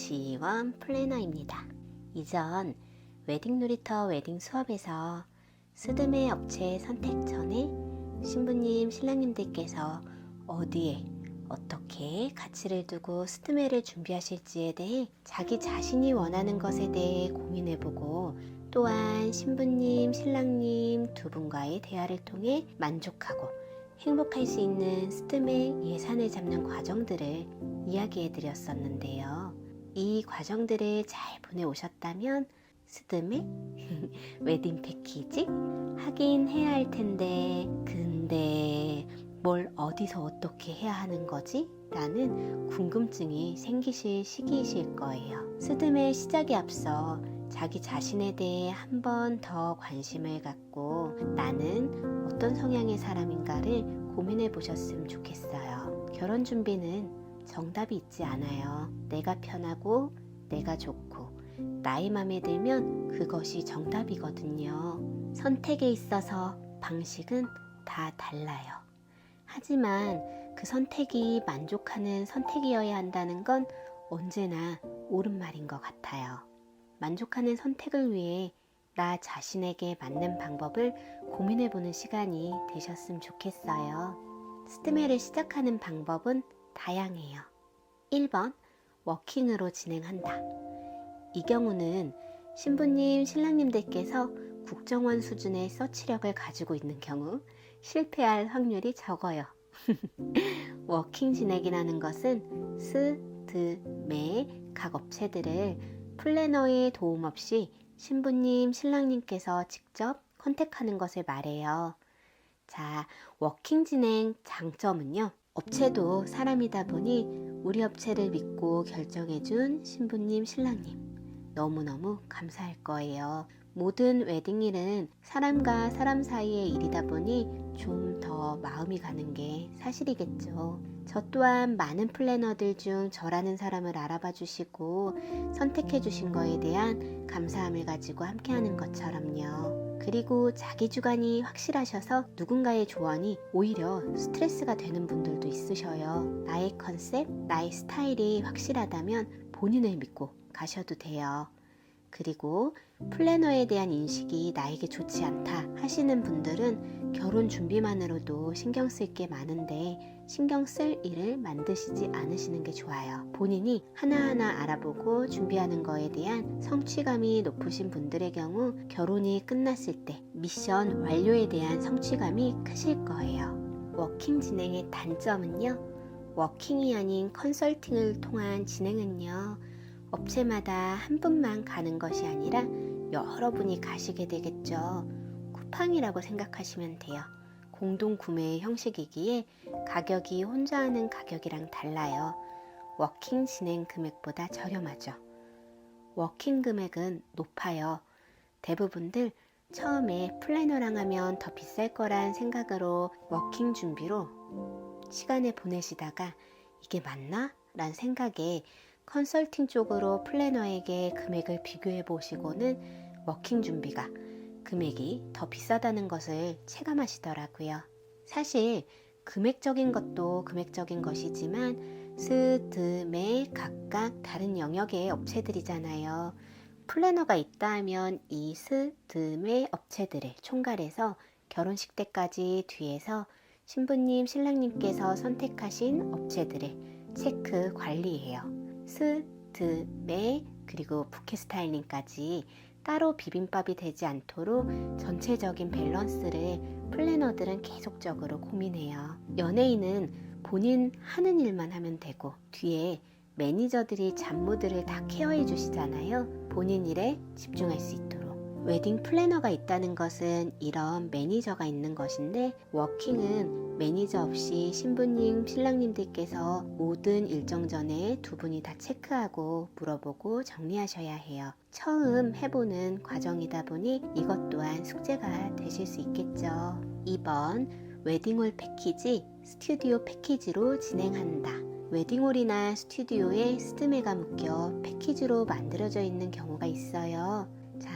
국지원 플래너입니다. 이전 웨딩 놀이터 웨딩 수업에서 스드메 업체 선택 전에 신부님, 신랑님들께서 어디에 어떻게 가치를 두고 스드메를 준비하실지에 대해 자기 자신이 원하는 것에 대해 고민해보고 또한 신부님, 신랑님 두 분과의 대화를 통해 만족하고 행복할 수 있는 스드메 예산을 잡는 과정들을 이야기해 드렸었는데요. 이 과정들을 잘 보내오셨다면 스드메 웨딩 패키지 하긴 해야 할 텐데 근데 뭘 어디서 어떻게 해야 하는 거지? 라는 궁금증이 생기실 시기이실 거예요. 스드메 시작에 앞서 자기 자신에 대해 한 번 더 관심을 갖고 나는 어떤 성향의 사람인가를 고민해 보셨으면 좋겠어요. 결혼 준비는 정답이 있지 않아요. 내가 편하고 내가 좋고 나의 맘에 들면 그것이 정답이거든요. 선택에 있어서 방식은 다 달라요. 하지만 그 선택이 만족하는 선택이어야 한다는 건 언제나 옳은 말인 것 같아요. 만족하는 선택을 위해 나 자신에게 맞는 방법을 고민해보는 시간이 되셨으면 좋겠어요. 스드메를 시작하는 방법은 다양해요. 1번, 워킹으로 진행한다. 이 경우는 신부님, 신랑님들께서 국정원 수준의 서치력을 가지고 있는 경우 실패할 확률이 적어요. 워킹 진행이라는 것은 스, 드, 매, 각 업체들을 플래너의 도움 없이 신부님, 신랑님께서 직접 컨택하는 것을 말해요. 자, 워킹 진행 장점은요. 업체도 사람이다 보니 우리 업체를 믿고 결정해준 신부님, 신랑님. 너무너무 감사할 거예요. 모든 웨딩 일은 사람과 사람 사이의 일이다 보니 좀 더 마음이 가는 게 사실이겠죠. 저 또한 많은 플래너들 중 저라는 사람을 알아봐 주시고 선택해 주신 거에 대한 감사함을 가지고 함께하는 것처럼요. 그리고 자기 주관이 확실하셔서 누군가의 조언이 오히려 스트레스가 되는 분들도 있으셔요. 나의 컨셉, 나의 스타일이 확실하다면 본인을 믿고 가셔도 돼요. 그리고 플래너에 대한 인식이 나에게 좋지 않다 하시는 분들은 결혼 준비만으로도 신경 쓸 게 많은데 신경 쓸 일을 만드시지 않으시는 게 좋아요. 본인이 하나하나 알아보고 준비하는 거에 대한 성취감이 높으신 분들의 경우 결혼이 끝났을 때 미션 완료에 대한 성취감이 크실 거예요. 워킹 진행의 단점은요. 워킹이 아닌 컨설팅을 통한 진행은요. 업체마다 한 분만 가는 것이 아니라 여러분이 가시게 되겠죠. 쿠팡이라고 생각하시면 돼요. 공동 구매의 형식이기에 가격이 혼자 하는 가격이랑 달라요. 워킹 진행 금액보다 저렴하죠. 워킹 금액은 높아요. 대부분들 처음에 플래너랑 하면 더 비쌀 거란 생각으로 워킹 준비로 시간을 보내시다가 이게 맞나? 란 생각에 컨설팅 쪽으로 플래너에게 금액을 비교해 보시고는 워킹 준비가 금액이 더 비싸다는 것을 체감하시더라고요. 사실 금액적인 것도 금액적인 것이지만 스드메 각각 다른 영역의 업체들이잖아요. 플래너가 있다 하면 이 스드메 업체들을 총괄해서 결혼식 때까지 뒤에서 신부님, 신랑님께서 선택하신 업체들을 체크 관리해요. 스, 드, 메, 그리고 부케 스타일링까지 따로 비빔밥이 되지 않도록 전체적인 밸런스를 플래너들은 계속적으로 고민해요. 연예인은 본인 하는 일만 하면 되고 뒤에 매니저들이 잡무들을 다 케어해 주시잖아요. 본인 일에 집중할 수 있도록. 웨딩 플래너가 있다는 것은 이런 매니저가 있는 것인데 워킹은 매니저 없이 신부님, 신랑님들께서 모든 일정 전에 두 분이 다 체크하고 물어보고 정리하셔야 해요. 처음 해보는 과정이다 보니 이것 또한 숙제가 되실 수 있겠죠. 2번 웨딩홀 패키지 스튜디오 패키지로 진행한다. 웨딩홀이나 스튜디오에 스드메가 묶여 패키지로 만들어져 있는 경우가 있어요. 자,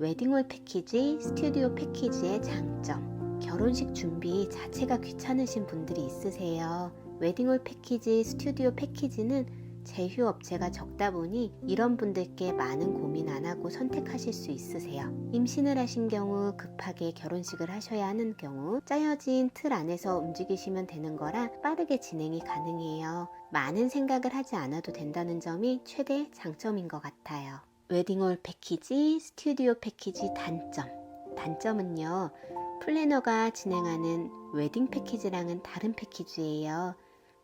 웨딩홀 패키지, 스튜디오 패키지의 장점. 결혼식 준비 자체가 귀찮으신 분들이 있으세요. 웨딩홀 패키지, 스튜디오 패키지는 제휴 업체가 적다 보니 이런 분들께 많은 고민 안 하고 선택하실 수 있으세요. 임신을 하신 경우 급하게 결혼식을 하셔야 하는 경우 짜여진 틀 안에서 움직이시면 되는 거라 빠르게 진행이 가능해요. 많은 생각을 하지 않아도 된다는 점이 최대 장점인 것 같아요. 웨딩홀 패키지, 스튜디오 패키지 단점. 단점은요. 플래너가 진행하는 웨딩 패키지랑은 다른 패키지예요.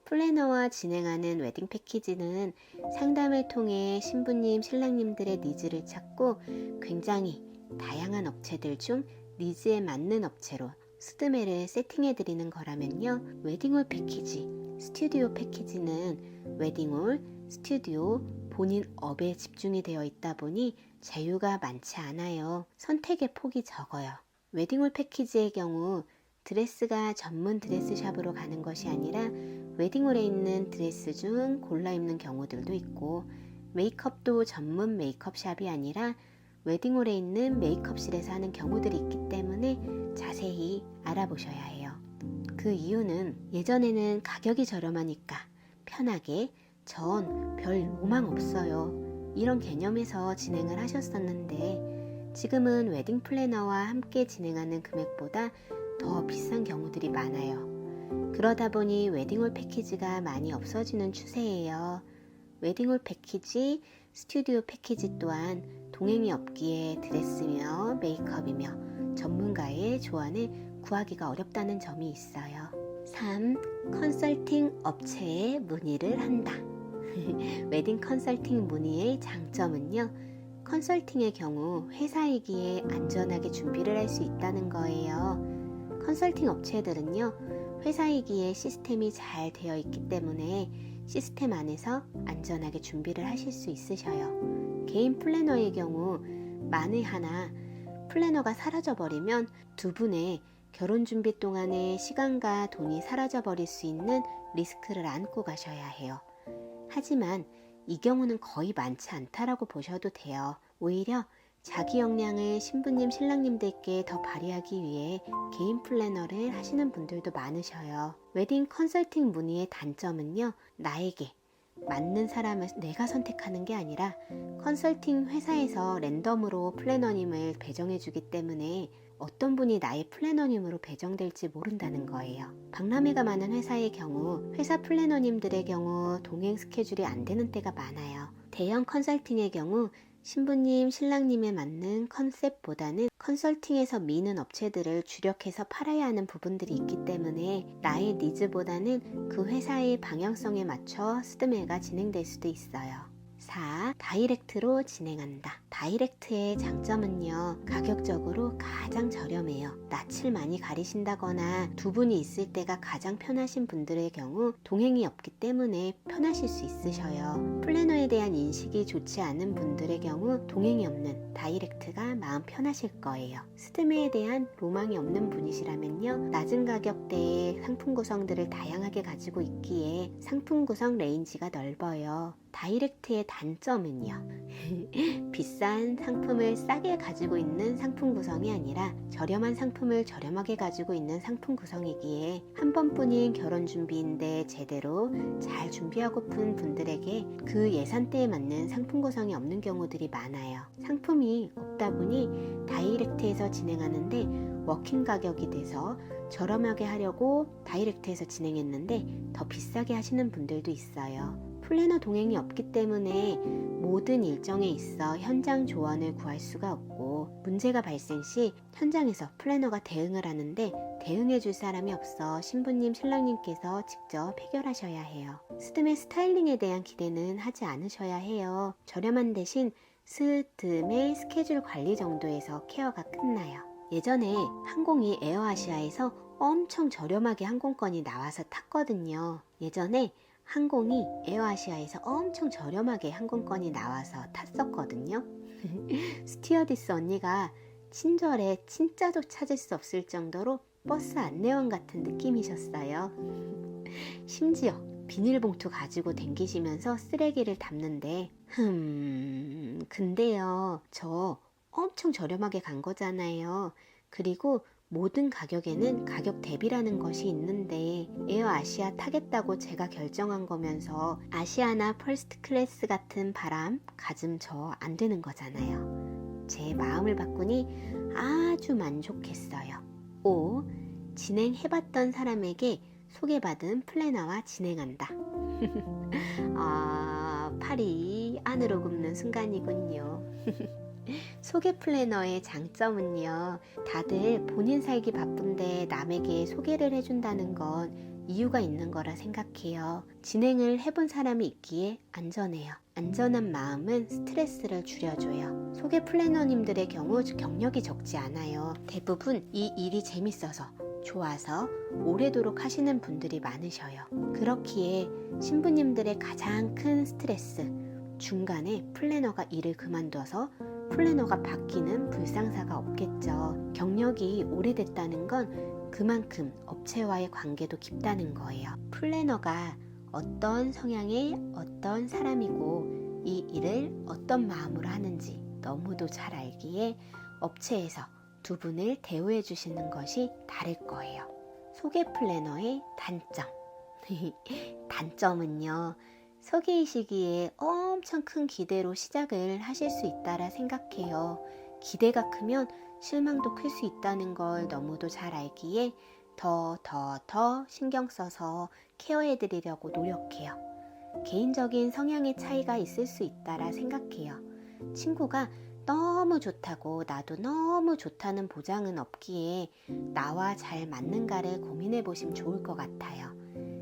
플래너와 진행하는 웨딩 패키지는 상담을 통해 신부님, 신랑님들의 니즈를 찾고 굉장히 다양한 업체들 중 니즈에 맞는 업체로 스드메를 세팅해 드리는 거라면요. 웨딩홀 패키지, 스튜디오 패키지는 웨딩홀, 스튜디오, 본인 업에 집중이 되어 있다 보니 자유가 많지 않아요. 선택의 폭이 적어요. 웨딩홀 패키지의 경우 드레스가 전문 드레스샵으로 가는 것이 아니라 웨딩홀에 있는 드레스 중 골라 입는 경우들도 있고 메이크업도 전문 메이크업샵이 아니라 웨딩홀에 있는 메이크업실에서 하는 경우들이 있기 때문에 자세히 알아보셔야 해요. 그 이유는 예전에는 가격이 저렴하니까 편하게 전 별 로망 없어요. 이런 개념에서 진행을 하셨었는데 지금은 웨딩 플래너와 함께 진행하는 금액보다 더 비싼 경우들이 많아요. 그러다 보니 웨딩홀 패키지가 많이 없어지는 추세예요. 웨딩홀 패키지, 스튜디오 패키지 또한 동행이 없기에 드레스며 메이크업이며 전문가의 조언을 구하기가 어렵다는 점이 있어요. 3. 컨설팅 업체에 문의를 한다. 웨딩 컨설팅 문의의 장점은요. 컨설팅의 경우 회사이기에 안전하게 준비를 할 수 있다는 거예요. 컨설팅 업체들은요, 회사이기에 시스템이 잘 되어 있기 때문에 시스템 안에서 안전하게 준비를 하실 수 있으셔요. 개인 플래너의 경우 만에 하나 플래너가 사라져 버리면 두 분의 결혼 준비 동안의 시간과 돈이 사라져 버릴 수 있는 리스크를 안고 가셔야 해요. 하지만 이 경우는 거의 많지 않다라고 보셔도 돼요. 오히려 자기 역량을 신부님, 신랑님들께 더 발휘하기 위해 개인 플래너를 하시는 분들도 많으셔요. 웨딩 컨설팅 문의의 단점은요, 나에게 맞는 사람을 내가 선택하는 게 아니라 컨설팅 회사에서 랜덤으로 플래너님을 배정해주기 때문에 어떤 분이 나의 플래너님으로 배정될지 모른다는 거예요. 박람회가 많은 회사의 경우 회사 플래너님들의 경우 동행 스케줄이 안 되는 때가 많아요. 대형 컨설팅의 경우 신부님, 신랑님에 맞는 컨셉보다는 컨설팅에서 미는 업체들을 주력해서 팔아야 하는 부분들이 있기 때문에 나의 니즈보다는 그 회사의 방향성에 맞춰 스드메가 진행될 수도 있어요. 4. 다이렉트로 진행한다. 다이렉트의 장점은요, 가격적으로 가장 저렴해요. 낯을 많이 가리신다거나 두 분이 있을 때가 가장 편하신 분들의 경우 동행이 없기 때문에 편하실 수 있으셔요. 플래너에 대한 인식이 좋지 않은 분들의 경우 동행이 없는 다이렉트가 마음 편하실 거예요. 스드메에 대한 로망이 없는 분이시라면요, 낮은 가격대의 상품 구성들을 다양하게 가지고 있기에 상품 구성 레인지가 넓어요. 다이렉트의 단점은요. 비싼 상품을 싸게 가지고 있는 상품 구성이 아니라 저렴한 상품을 저렴하게 가지고 있는 상품 구성이기에 한 번뿐인 결혼 준비인데 제대로 잘 준비하고픈 분들에게 그 예산대에 맞는 상품 구성이 없는 경우들이 많아요. 상품이 없다 보니 다이렉트에서 진행하는데 워킹 가격이 돼서 저렴하게 하려고 다이렉트에서 진행했는데 더 비싸게 하시는 분들도 있어요. 플래너 동행이 없기 때문에 모든 일정에 있어 현장 조언을 구할 수가 없고 문제가 발생 시 현장에서 플래너가 대응을 하는데 대응해 줄 사람이 없어 신부님, 신랑님께서 직접 해결하셔야 해요. 스드메 스타일링에 대한 기대는 하지 않으셔야 해요. 저렴한 대신 스드메 스케줄 관리 정도에서 케어가 끝나요. 예전에 항공이 에어아시아에서 엄청 저렴하게 항공권이 나와서 탔거든요. 예전에 항공이 에어아시아에서 엄청 저렴하게 항공권이 나와서 탔었거든요. 스튜어디스 언니가 친절해 진짜도 찾을 수 없을 정도로 버스 안내원 같은 느낌이셨어요. 심지어 비닐봉투 가지고 댕기시면서 쓰레기를 담는데 흠 근데요 저 엄청 저렴하게 간 거잖아요. 그리고 모든 가격에는 가격 대비라는 것이 있는데 에어 아시아 타겠다고 제가 결정한 거면서 아시아나 퍼스트 클래스 같은 바람 가슴 저 안 되는 거잖아요. 제 마음을 바꾸니 아주 만족했어요. 5. 진행해봤던 사람에게 소개받은 플래너와 진행한다. 아, 팔이 안으로 굽는 순간이군요. 소개 플래너의 장점은요. 다들 본인 살기 바쁜데 남에게 소개를 해준다는 건 이유가 있는 거라 생각해요. 진행을 해본 사람이 있기에 안전해요. 안전한 마음은 스트레스를 줄여줘요. 소개 플래너님들의 경우 경력이 적지 않아요. 대부분 이 일이 재밌어서 좋아서 오래도록 하시는 분들이 많으셔요. 그렇기에 신부님들의 가장 큰 스트레스, 중간에 플래너가 일을 그만둬서 플래너가 바뀌는 불상사가 없겠죠. 경력이 오래됐다는 건 그만큼 업체와의 관계도 깊다는 거예요. 플래너가 어떤 성향의 어떤 사람이고 이 일을 어떤 마음으로 하는지 너무도 잘 알기에 업체에서 두 분을 대우해 주시는 것이 다를 거예요. 소개 플래너의 단점. 단점은요. 소개이시기에 엄청 큰 기대로 시작을 하실 수 있다라 생각해요. 기대가 크면 실망도 클 수 있다는 걸 너무도 잘 알기에 더, 더, 더 신경 써서 케어해 드리려고 노력해요. 개인적인 성향의 차이가 있을 수 있다라 생각해요. 친구가 너무 좋다고 나도 너무 좋다는 보장은 없기에 나와 잘 맞는가를 고민해 보시면 좋을 것 같아요.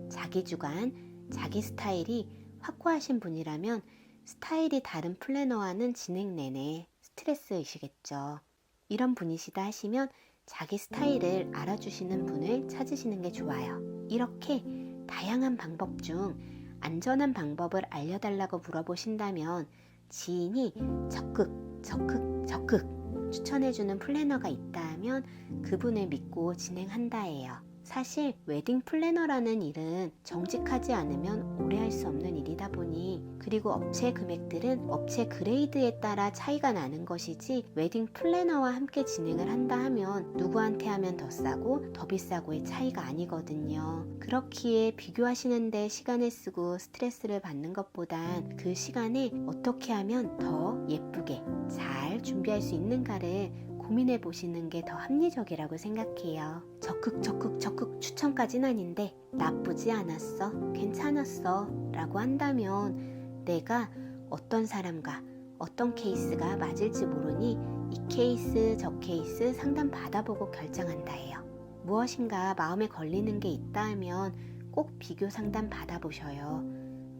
자기 주관, 자기 스타일이 확고하신 분이라면 스타일이 다른 플래너와는 진행 내내 스트레스이시겠죠. 이런 분이시다 하시면 자기 스타일을 알아주시는 분을 찾으시는 게 좋아요. 이렇게 다양한 방법 중 안전한 방법을 알려달라고 물어보신다면 지인이 적극, 적극, 적극 추천해주는 플래너가 있다면 그분을 믿고 진행한다예요. 사실 웨딩 플래너라는 일은 정직하지 않으면 오래 할 수 없는 일이다 보니 그리고 업체 금액들은 업체 그레이드에 따라 차이가 나는 것이지 웨딩 플래너와 함께 진행을 한다 하면 누구한테 하면 더 싸고 더 비싸고의 차이가 아니거든요. 그렇기에 비교하시는데 시간을 쓰고 스트레스를 받는 것보단 그 시간에 어떻게 하면 더 예쁘게 잘 준비할 수 있는가를 고민해 보시는 게 더 합리적이라고 생각해요. 적극, 적극, 적극 추천까진 아닌데 나쁘지 않았어, 괜찮았어 라고 한다면 내가 어떤 사람과 어떤 케이스가 맞을지 모르니 이 케이스, 저 케이스 상담 받아보고 결정한다 해요. 무엇인가 마음에 걸리는 게 있다 하면 꼭 비교 상담 받아보셔요.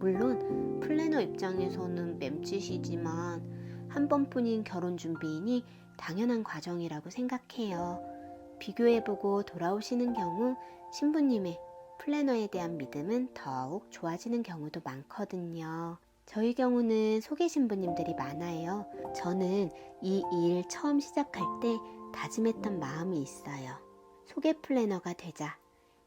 물론 플래너 입장에서는 맴짓이지만 한 번뿐인 결혼 준비이니 당연한 과정이라고 생각해요. 비교해보고 돌아오시는 경우 신부님의 플래너에 대한 믿음은 더욱 좋아지는 경우도 많거든요. 저희 경우는 소개 신부님들이 많아요. 저는 이 일 처음 시작할 때 다짐했던 마음이 있어요. 소개 플래너가 되자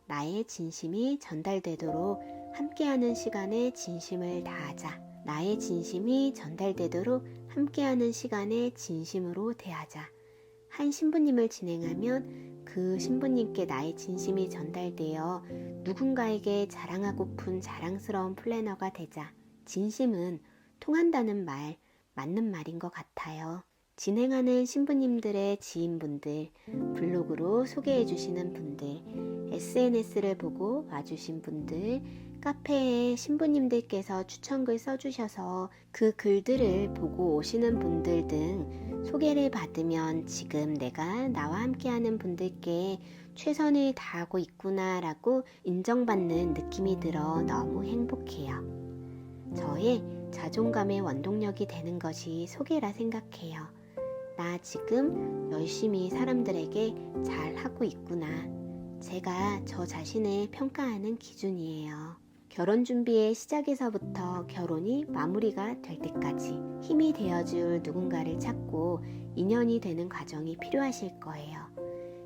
나의 진심이 전달되도록 함께하는 시간에 진심을 다하자. 나의 진심이 전달되도록 함께하는 시간에 진심으로 대하자. 한 신부님을 진행하면 그 신부님께 나의 진심이 전달되어 누군가에게 자랑하고픈 자랑스러운 플래너가 되자. 진심은 통한다는 말, 맞는 말인 것 같아요. 진행하는 신부님들의 지인분들, 블로그로 소개해 주시는 분들, SNS를 보고 와주신 분들, 카페에 신부님들께서 추천글 써주셔서 그 글들을 보고 오시는 분들 등 소개를 받으면 지금 내가 나와 함께하는 분들께 최선을 다하고 있구나라고 인정받는 느낌이 들어 너무 행복해요. 저의 자존감의 원동력이 되는 것이 소개라 생각해요. 나 지금 열심히 사람들에게 잘 하고 있구나. 제가 저 자신을 평가하는 기준이에요. 결혼 준비의 시작에서부터 결혼이 마무리가 될 때까지 힘이 되어줄 누군가를 찾고 인연이 되는 과정이 필요하실 거예요.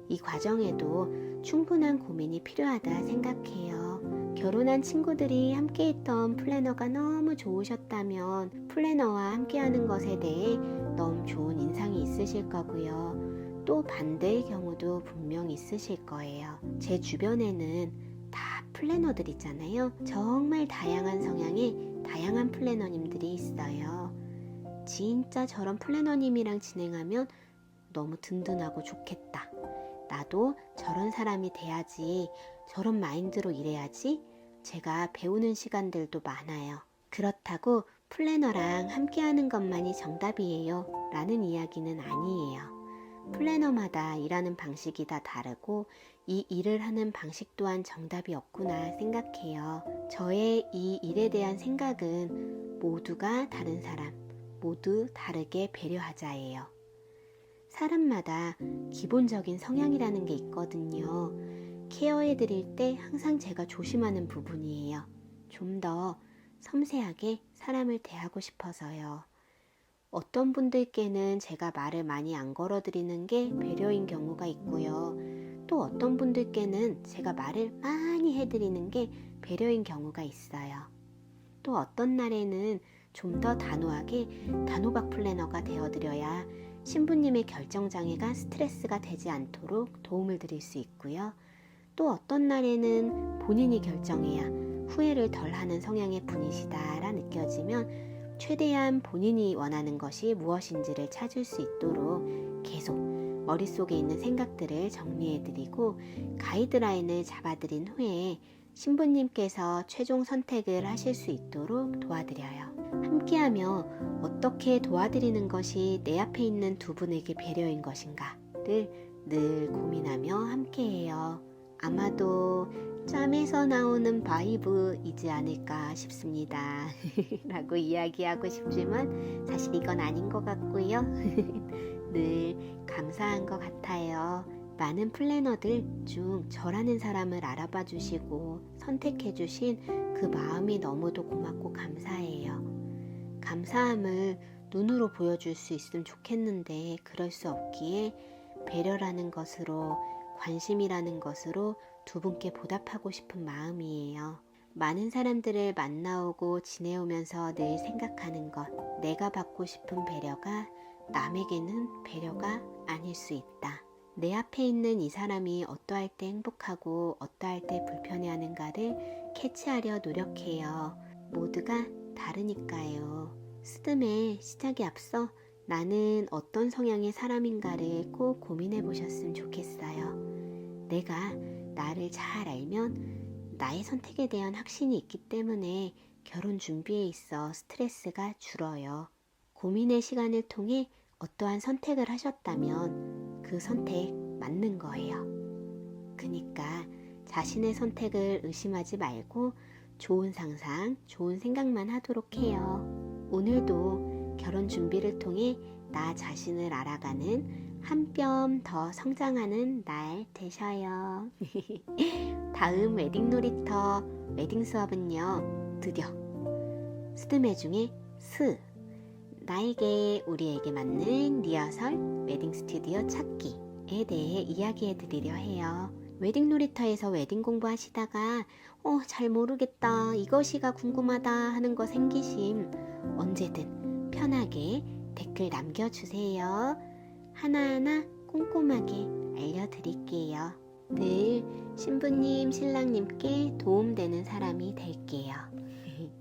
이 과정에도 충분한 고민이 필요하다 생각해요. 결혼한 친구들이 함께했던 플래너가 너무 좋으셨다면 플래너와 함께하는 것에 대해 너무 좋은 인상이 있으실 거고요. 또 반대의 경우도 분명 있으실 거예요. 제 주변에는 다 플래너들 있잖아요. 정말 다양한 성향의 다양한 플래너님들이 있어요. 진짜 저런 플래너님이랑 진행하면 너무 든든하고 좋겠다. 나도 저런 사람이 돼야지, 저런 마인드로 일해야지. 제가 배우는 시간들도 많아요. 그렇다고 플래너랑 함께하는 것만이 정답이에요. 라는 이야기는 아니에요. 플래너마다 일하는 방식이 다 다르고 이 일을 하는 방식 또한 정답이 없구나 생각해요. 저의 이 일에 대한 생각은 모두가 다른 사람, 모두 다르게 배려하자예요. 사람마다 기본적인 성향이라는 게 있거든요. 케어해 드릴 때 항상 제가 조심하는 부분이에요. 좀 더 섬세하게 사람을 대하고 싶어서요. 어떤 분들께는 제가 말을 많이 안 걸어 드리는 게 배려인 경우가 있고요. 또 어떤 분들께는 제가 말을 많이 해드리는 게 배려인 경우가 있어요. 또 어떤 날에는 좀 더 단호하게 단호박 플래너가 되어드려야 신부님의 결정장애가 스트레스가 되지 않도록 도움을 드릴 수 있고요. 또 어떤 날에는 본인이 결정해야 후회를 덜 하는 성향의 분이시다라 느껴지면 최대한 본인이 원하는 것이 무엇인지를 찾을 수 있도록 계속 머릿속에 있는 생각들을 정리해드리고 가이드라인을 잡아드린 후에 신부님께서 최종 선택을 하실 수 있도록 도와드려요. 함께하며 어떻게 도와드리는 것이 내 앞에 있는 두 분에게 배려인 것인가를 늘 고민하며 함께해요. 아마도 짬에서 나오는 바이브이지 않을까 싶습니다. 라고 이야기하고 싶지만 사실 이건 아닌 것 같고요. 늘 감사한 것 같아요. 많은 플래너들 중 저라는 사람을 알아봐 주시고 선택해 주신 그 마음이 너무도 고맙고 감사해요. 감사함을 눈으로 보여줄 수 있으면 좋겠는데 그럴 수 없기에 배려라는 것으로 관심이라는 것으로 두 분께 보답하고 싶은 마음이에요. 많은 사람들을 만나오고 지내오면서 늘 생각하는 것, 내가 받고 싶은 배려가 남에게는 배려가 아닐 수 있다. 내 앞에 있는 이 사람이 어떠할 때 행복하고 어떠할 때 불편해하는가를 캐치하려 노력해요. 모두가 다르니까요. 스드메 시작에 앞서 나는 어떤 성향의 사람인가를 꼭 고민해 보셨으면 좋겠어요. 내가 나를 잘 알면 나의 선택에 대한 확신이 있기 때문에 결혼 준비에 있어 스트레스가 줄어요. 고민의 시간을 통해 어떠한 선택을 하셨다면 그 선택 맞는 거예요. 그니까 자신의 선택을 의심하지 말고 좋은 상상, 좋은 생각만 하도록 해요. 오늘도 결혼 준비를 통해 나 자신을 알아가는 한 뼘 더 성장하는 날 되셔요. 다음 웨딩 놀이터 웨딩 수업은요, 드디어 스드메 중에 스 나에게 우리에게 맞는 리허설 웨딩 스튜디오 찾기에 대해 이야기해 드리려 해요. 웨딩 놀이터에서 웨딩 공부하시다가 어, 잘 모르겠다. 이것이가 궁금하다 하는 거 생기심 언제든 편하게 댓글 남겨 주세요. 하나하나 꼼꼼하게 알려 드릴게요. 늘 신부님, 신랑님께 도움되는 사람이 될게요.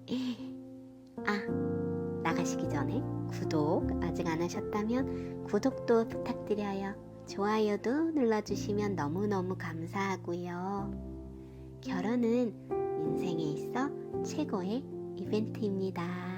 아, 나가시기 전에 구독 아직 안 하셨다면 구독도 부탁드려요. 좋아요도 눌러주시면 너무너무 감사하고요. 결혼은 인생에 있어 최고의 이벤트입니다.